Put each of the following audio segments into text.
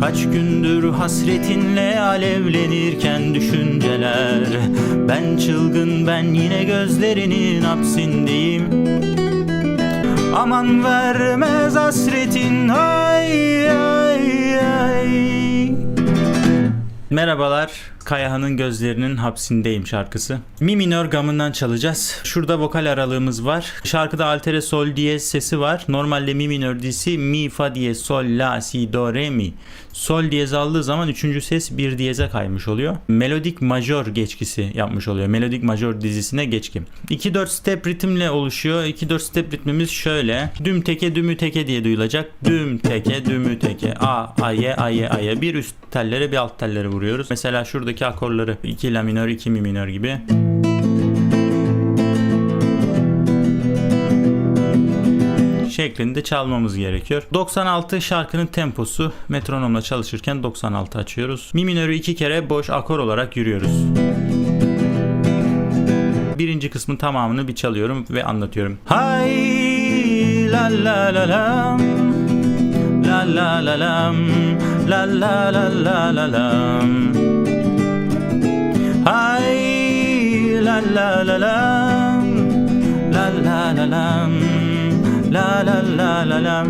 Kaç gündür hasretinle alevlenirken düşünceler. Ben çılgın ben yine gözlerinin hapsindeyim. Aman vermez hasretin ay ay ay. Merhabalar, Kayahan'ın gözlerinin hapsindeyim şarkısı. Mi minör gamından çalacağız. Şurada vokal aralığımız var. Şarkıda altere sol diyez sesi var. Normalde mi minör disi mi fa diyez sol la si do re mi. Sol diyez aldığı zaman üçüncü ses bir diyeze kaymış oluyor. Melodik majör geçkisi yapmış oluyor. Melodik majör dizisine geçki. 2-4 step ritimle oluşuyor. 2-4 step ritmimiz şöyle. Düm teke dümü teke diye duyulacak. Düm teke dümü teke. A, aye, aye, aye. Bir üst tellere bir alt tellere vuruyoruz. Mesela şuradaki akorları 2 la minör 2 mi minör gibi. şeklinde çalmamız gerekiyor. 96 şarkının temposu metronomla çalışırken 96 açıyoruz. Mi minörü iki kere boş akor olarak yürüyoruz. Birinci kısmın tamamını bir çalıyorum ve anlatıyorum. Hay la la la lam la la la lam la la la la la lam la la la la la la lam la la la la lam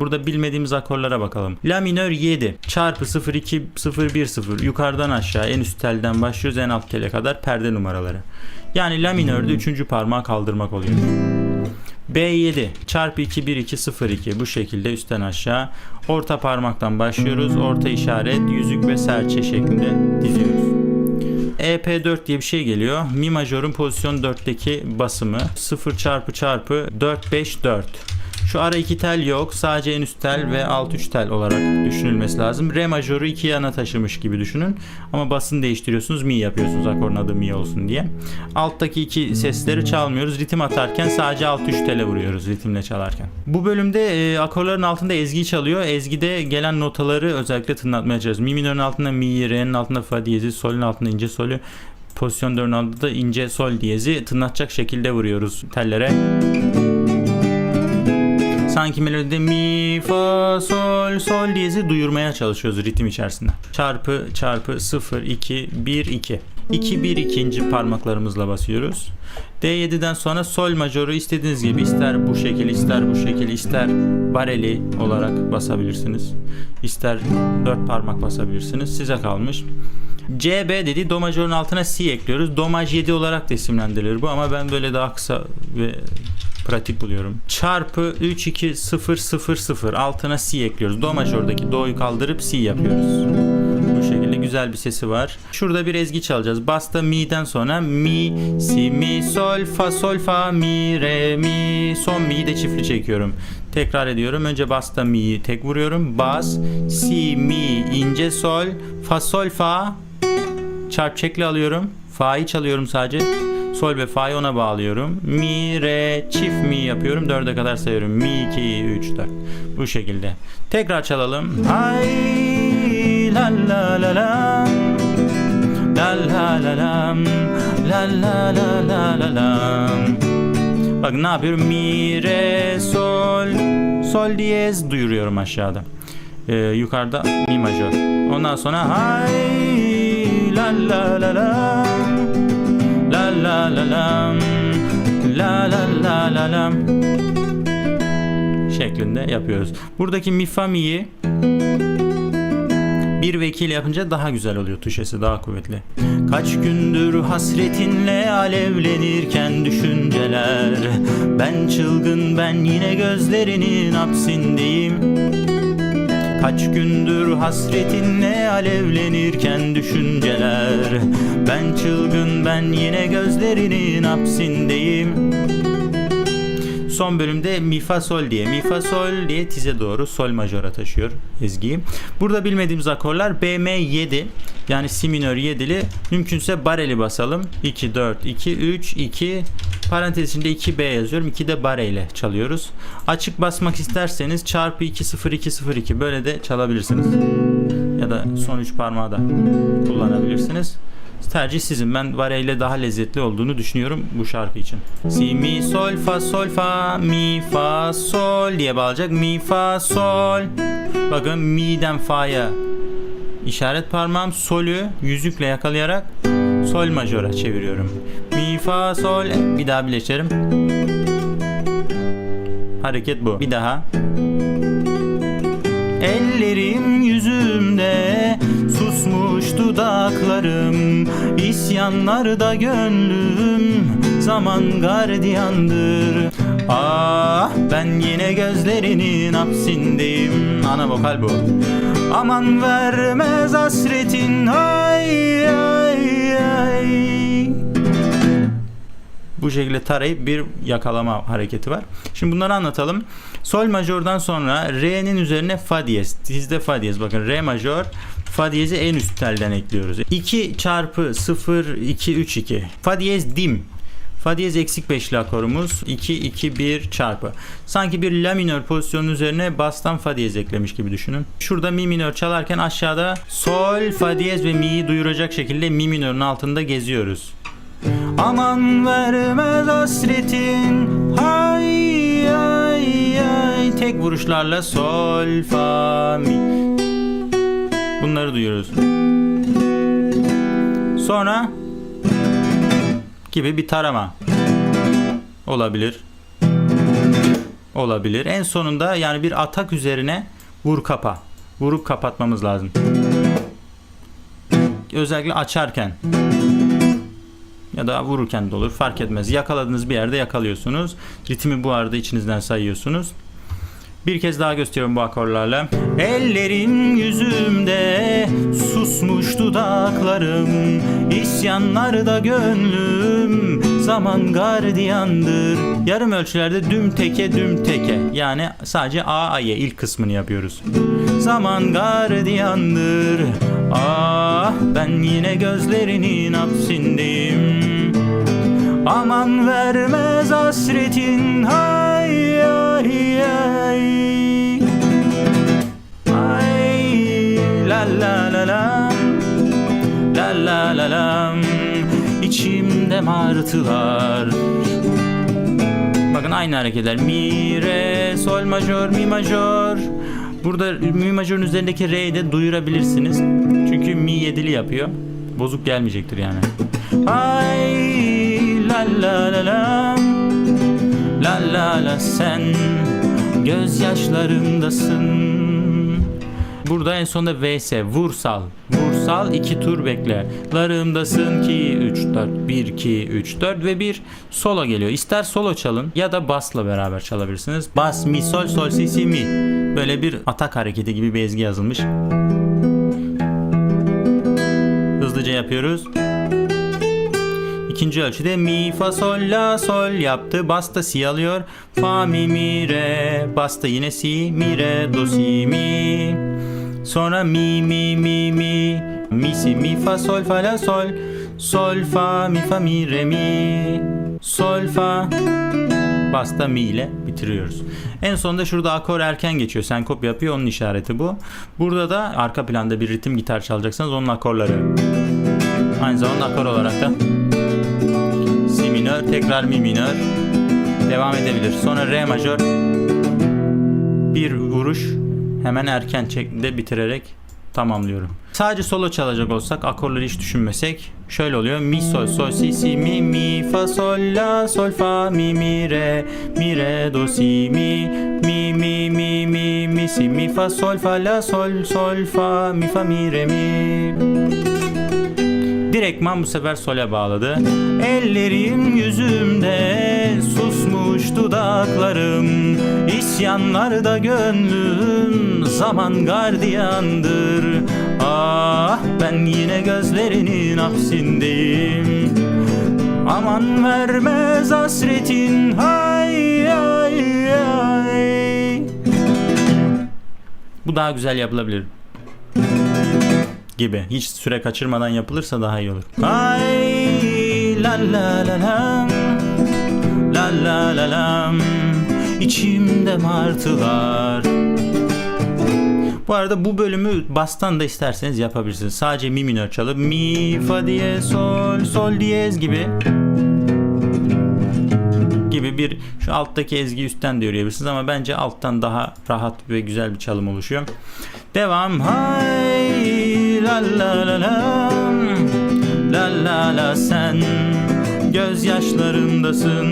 Burada bilmediğimiz akorlara bakalım. La minör 7 çarpı 0 2 0 1 0 yukarıdan aşağı en üst telden başlıyoruz en alt tele kadar perde numaraları. Yani la minörde 3. parmağı kaldırmak oluyor. B7 çarpı 2 1 2 0 2 bu şekilde üstten aşağı orta parmaktan başlıyoruz. Orta işaret yüzük ve serçe şeklinde diziyoruz. EP4 diye bir şey geliyor. Mi majörün pozisyon 4'teki basımı 0 çarpı çarpı 4 5 4. Şu ara iki tel yok. Sadece en üst tel ve alt üç tel olarak düşünülmesi lazım. Re majörü iki yana taşımış gibi düşünün. Ama basını değiştiriyorsunuz. Mi yapıyorsunuz. Akorun adı mi olsun diye. Alttaki iki sesleri çalmıyoruz. Ritim atarken sadece alt üç tele vuruyoruz ritimle çalarken. Bu bölümde e, akorların altında ezgi çalıyor. Ezgide gelen notaları özellikle tınlatmaya çalışıyoruz. Mi minörün altında mi, re'nin altında fa diyezi, solün altında ince solü. Pozisyon 4'ün altında da ince sol diyezi tınlatacak şekilde vuruyoruz tellere. Sanki melodide mi, fa, sol, sol diyezi duyurmaya çalışıyoruz ritim içerisinde. Çarpı, çarpı, 0, 2, 1, 2. 2, 1, ikinci parmaklarımızla basıyoruz. D7'den sonra sol majörü istediğiniz gibi ister bu şekil, ister bu şekil, ister bareli olarak basabilirsiniz. İster 4 parmak basabilirsiniz. Size kalmış. CB dedi do majörün altına C ekliyoruz. Do maj 7 olarak da isimlendirilir bu ama ben böyle daha kısa ve pratik buluyorum. Çarpı 3 2 0 0 0 altına C ekliyoruz. Do majördeki do'yu kaldırıp C yapıyoruz. Bu şekilde güzel bir sesi var. Şurada bir ezgi çalacağız. Basta mi'den sonra mi, si, mi, sol, fa, sol, fa, mi, re, mi, son mi'yi de çiftli çekiyorum. Tekrar ediyorum. Önce basta mi'yi tek vuruyorum. Bas, si, mi, ince sol, fa, sol, fa, çarp çekli alıyorum. Fa'yı çalıyorum sadece. Sol ve Fa'yı ona bağlıyorum. Mi, re, çift mi yapıyorum. Dörde kadar sayıyorum. Mi, 2, 3, 4. Bu şekilde. Tekrar çalalım. Ay, la la la la. La la la la. La la la la la la. Bak ne yapıyorum? Mi, re, sol. Sol diyez duyuruyorum aşağıda. Ee, yukarıda mi majör. Ondan sonra hay la la la la la la la lam la la la la lam şeklinde yapıyoruz. Buradaki mi fa mi'yi bir ve iki ile yapınca daha güzel oluyor tuşesi daha kuvvetli. Kaç gündür hasretinle alevlenirken düşünceler Ben çılgın ben yine gözlerinin hapsindeyim Kaç gündür hasretinle alevlenirken düşünceler Ben çılgın ben yine gözlerinin hapsindeyim Son bölümde mi fa sol diye mi fa sol diye tize doğru sol majöre taşıyor ezgiyi. Burada bilmediğimiz akorlar BM 7 yani si minör 7'li mümkünse bareli basalım. 2 4 2 3 2 parantez içinde 2B yazıyorum. 2 de bare çalıyoruz. Açık basmak isterseniz çarpı 2 0 2 0 2 böyle de çalabilirsiniz. Ya da son 3 parmağı da kullanabilirsiniz. Tercih sizin. Ben Vare ile daha lezzetli olduğunu düşünüyorum bu şarkı için. Si, mi, sol, fa, sol, fa, mi, fa, sol diye bağlayacak. Mi, fa, sol. Bakın mi'den fa'ya işaret parmağım solü yüzükle yakalayarak sol majöre çeviriyorum. Mi fa sol bir daha birleştirelim. Hareket bu. Bir daha. Ellerim yüzümde dudaklarım İsyanlarda gönlüm zaman gardiyandır Ah ben yine gözlerinin hapsindeyim Ana vokal bu Aman vermez hasretin ay ay ay bu şekilde tarayıp bir yakalama hareketi var. Şimdi bunları anlatalım. Sol majörden sonra Re'nin üzerine fa diyez. Dizde fa diyez. Bakın Re majör fa diyezi en üst telden ekliyoruz. 2 çarpı 0 2 3 2. Fa diyez dim. Fa diyez eksik beşli akorumuz 2 2 1 çarpı. Sanki bir la minör pozisyonun üzerine bastan fa diyez eklemiş gibi düşünün. Şurada mi minör çalarken aşağıda sol fa diyez ve mi'yi duyuracak şekilde mi minörün altında geziyoruz. Aman vermez hasretin Hay ay ay Tek vuruşlarla sol fa mi Bunları duyuyoruz Sonra Gibi bir tarama Olabilir Olabilir En sonunda yani bir atak üzerine Vur kapa Vurup kapatmamız lazım Özellikle açarken ya da vururken de olur fark etmez. Yakaladığınız bir yerde yakalıyorsunuz. Ritmi bu arada içinizden sayıyorsunuz. Bir kez daha gösteriyorum bu akorlarla. Ellerim yüzümde susmuş dudaklarım İsyanlarda gönlüm zaman gardiyandır. Yarım ölçülerde düm teke düm teke. Yani sadece A A'ya ilk kısmını yapıyoruz. Zaman gardiyandır. Ah ben yine gözlerinin hapsindeyim. Aman vermez hasretin hay ay ay la la la. La La la la. İçimde martılar. Bakın aynı hareketler. Mi re sol majör mi majör. Burada mi majörün üzerindeki re'yi de duyurabilirsiniz. Çünkü mi yedili yapıyor. Bozuk gelmeyecektir yani. Ay la la la la. La la la sen. Gözyaşlarımdasın Burada en sonunda vs vursal vursal iki tur bekle larımdasın ki 3 4 1 2 3 4 ve bir solo geliyor ister solo çalın ya da basla beraber çalabilirsiniz bas mi sol sol si si mi böyle bir atak hareketi gibi bir ezgi yazılmış hızlıca yapıyoruz İkinci ölçüde mi fa sol la sol yaptı. Basta si alıyor. Fa mi mi re. Basta yine si mi re do si mi. Sonra mi mi mi mi. Mi si mi fa sol fa la sol. Sol fa mi fa mi re mi. Sol fa. Basta mi ile bitiriyoruz. En sonunda şurada akor erken geçiyor. Senkop yapıyor onun işareti bu. Burada da arka planda bir ritim gitar çalacaksanız onun akorları. Aynı zamanda akor olarak da Si minör, tekrar mi minör. Devam edebilir. Sonra re majör. Bir vuruş hemen erken şeklinde bitirerek tamamlıyorum. Sadece solo çalacak olsak, akorları hiç düşünmesek şöyle oluyor. Mi sol sol si si mi mi fa sol la sol fa mi mi re mi re do si mi mi mi mi mi mi si mi fa sol fa la sol sol fa mi fa mi re mi Direktman bu sefer sole bağladı. Ellerim yüzümde susmuş dudaklarım. İsyanlarda gönlüm zaman gardiyandır. Ah ben yine gözlerinin hapsindeyim. Aman vermez hasretin hay ay ay Bu daha güzel yapılabilir gibi. Hiç süre kaçırmadan yapılırsa daha iyi olur. Ay la la la lam la la la lam içimde martılar. Bu arada bu bölümü bastan da isterseniz yapabilirsiniz. Sadece mi minör çalıp mi fa diyez sol sol diyez gibi gibi bir şu alttaki ezgi üstten de yürüyebilirsiniz ama bence alttan daha rahat ve güzel bir çalım oluşuyor. Devam. Hay la la la la. La la la sen gözyaşlarındasın.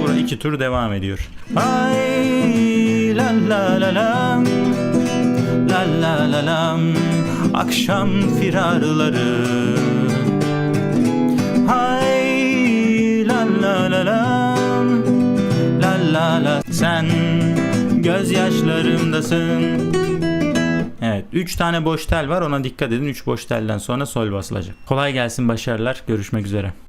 Bura iki tur devam ediyor. Ay la la la la. La la la la. Akşam firarları. Ay la la la la. La la la sen gözyaşlarımdasın Evet 3 tane boş tel var ona dikkat edin 3 boş telden sonra sol basılacak. Kolay gelsin başarılar görüşmek üzere.